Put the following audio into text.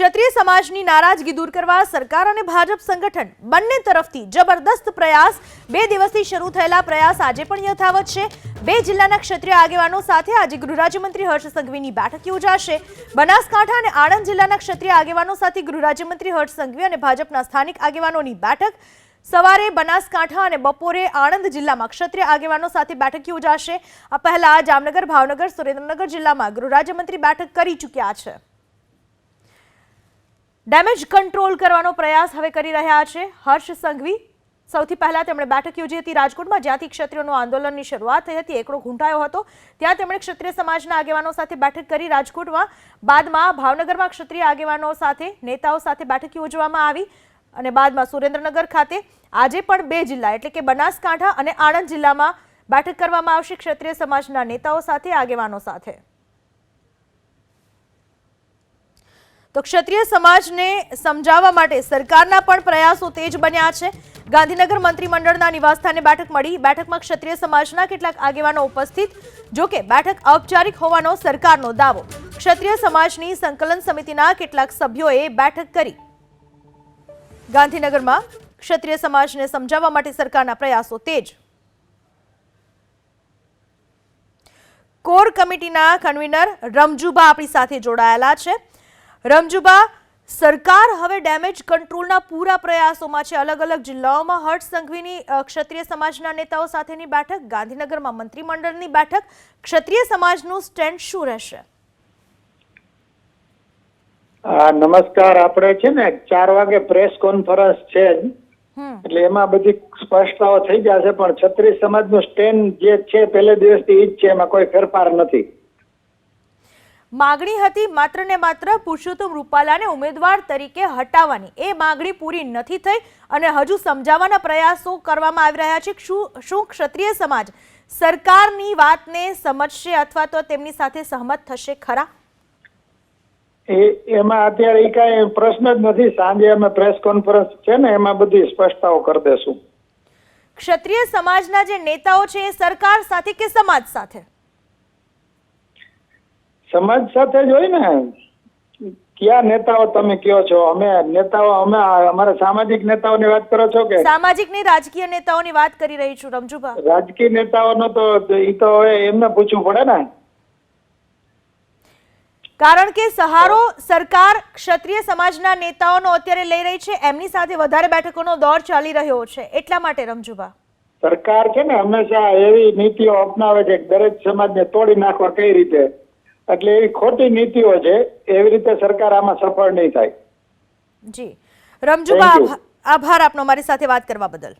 ક્ષત્રિય સમાજની નારાજગી દૂર કરવા સરકાર અને ભાજપ સંગઠન બંને તરફથી જબરદસ્ત પ્રયાસ. બે દિવસથી શરૂ થયેલા પ્રયાસ આજે પણ યથાવત છે. બે જિલ્લાના ક્ષત્રિય આગેવાનો સાથે આજે ગૃહરાજ્યમંત્રી હર્ષ સંઘવીની બેઠક યોજાશે. બનાસકાંઠા અને આણંદ જિલ્લાના ક્ષત્રિય આગેવાનો સાથે ગૃહરાજ્યમંત્રી હર્ષ સંઘવી અને ભાજપના સ્થાનિક આગેવાનોની બેઠક. સવારે બનાસકાંઠા અને બપોરે આણંદ જિલ્લામાં ક્ષત્રિય આગેવાનો સાથે બેઠક યોજાશે. આ પહેલા જામનગર, ભાવનગર, સુરેન્દ્રનગર જિલ્લામાં ગૃહરાજ્યમંત્રી બેઠક કરી ચૂક્યા છે. ડેમેજ કંટ્રોલ કરવાનો પ્રયાસ હવે કરી રહ્યા છે. હર્ષ સંઘવી, સૌથી પહેલા તેમણે બેઠક યોજી હતી રાજકોટમાં, જ્યાંથી ક્ષત્રિયોનું આંદોલનની શરૂઆત થઈ હતી, એકડો ઘૂંટાયો હતો. ત્યાં તેમણે ક્ષત્રિય સમાજના આગેવાનો સાથે બેઠક કરી રાજકોટમાં, બાદમાં ભાવનગરમાં ક્ષત્રિય આગેવાનો સાથે, નેતાઓ સાથે બેઠક યોજવામાં આવી અને બાદમાં સુરેન્દ્રનગર ખાતે, આજે પણ બે જિલ્લા, એટલે કે બનાસકાંઠા અને આણંદ જિલ્લામાં બેઠક કરવામાં આવશે ક્ષત્રિય સમાજના નેતાઓ સાથે, આગેવાનો સાથે. તો ક્ષત્રિય સમાજને સમજાવવા માટે સરકારના પણ પ્રયાસો તેજ બન્યા છે. ગાંધીનગર મંત્રીમંડળના નિવાસસ્થાને બેઠક મળી. બેઠકમાં ક્ષત્રિય સમાજના કેટલાક આગેવાનો ઉપસ્થિત. જો કે બેઠક ઔપચારિક હોવાનો સરકારનો દાવો. ક્ષત્રિય સમાજની સંકલન સમિતિના કેટલાક સભ્યોએ બેઠક કરી. ગાંધીનગરમાં ક્ષત્રિય સમાજને સમજાવવા માટે સરકારના પ્રયાસો તેજ. કોર કમિટીના કન્વીનર રમજુબા આપણી સાથે જોડાયેલા છે. રમજુબા સરકાર હવે ડેમેજ કંટ્રોલના પૂરા પ્રયાસોમાં છે. અલગ અલગ જિલ્લાઓમાં હર્ષ સંઘવીની ક્ષત્રિય સમાજના નેતાઓ સાથેની બેઠક ગાંધીનગરમાં મંત્રીમંડળની બેઠક. ક્ષત્રિય સમાજનું સ્ટેન્ડ શું રહેશે? નમસ્કાર. આપણે છે ને ચાર વાગે પ્રેસ કોન્ફરન્સ છે એટલે એમાં બધી સ્પષ્ટતાઓ થઈ જશે પણ ક્ષત્રિય સમાજનું સ્ટેન્ડ જે છે પહેલે દિવસથી ઈ જ છે એમાં કોઈ ફેરફાર નથી. માગણી હતી માત્ર ને માત્ર પુરુષોત્તમ રૂપાલાને ઉમેદવાર તરીકે હટાવવાની. એ માગણી પૂરી નથી થઈ અને હજુ સમજાવવાના પ્રયાસો કરવામાં આવી રહ્યા છે. શું શું ક્ષત્રિય સમાજ સરકારની વાતને સમજશે અથવા તો તેમની સાથે સહમત થશે ખરા? એ એમાં અત્યારે કઈ કાંઈ પ્રશ્ન જ નથી. સાંજે અમે પ્રેસ કોન્ફરન્સ છે ને એમાં બધી સ્પષ્ટતાઓ કરી દેશું. ક્ષત્રિય સમાજના જે નેતાઓ છે એ સરકાર સાથે કે સમાજ સાથે? સમાજ સાથે જ હોય ને કયા નેતાઓ તમે કયો છો? અમે નેતાઓ અમે અમારા સામાજિક નેતાઓની વાત કરો છો કે? સામાજિક ને રાજકીય નેતાઓની વાત કરી રહી છું રમજુભા. રાજકીય નેતાઓનો તો ઈ તો હવે એમને પૂછવું પડે ને. કારણ કે સહારો સરકાર ક્ષત્રિય સમાજના નેતાઓનો અત્યારે લઈ રહી છે એમની સાથે વધારે બેઠકોનો દોર ચાલી રહ્યો છે. એટલા માટે રમજુભા. સરકાર છે ને હંમેશા એવી નીતિઓ અપનાવે છે કે દરેક સમાજને તોડી નાખવા કઈ રીતે? એટલે એવી ખોટી નીતિઓ છે એવી રીતે સરકાર આમાં સફળ નહીં થાય. જી. આભા- આભાર આપનો મારી સાથે વાત કરવા બદલ.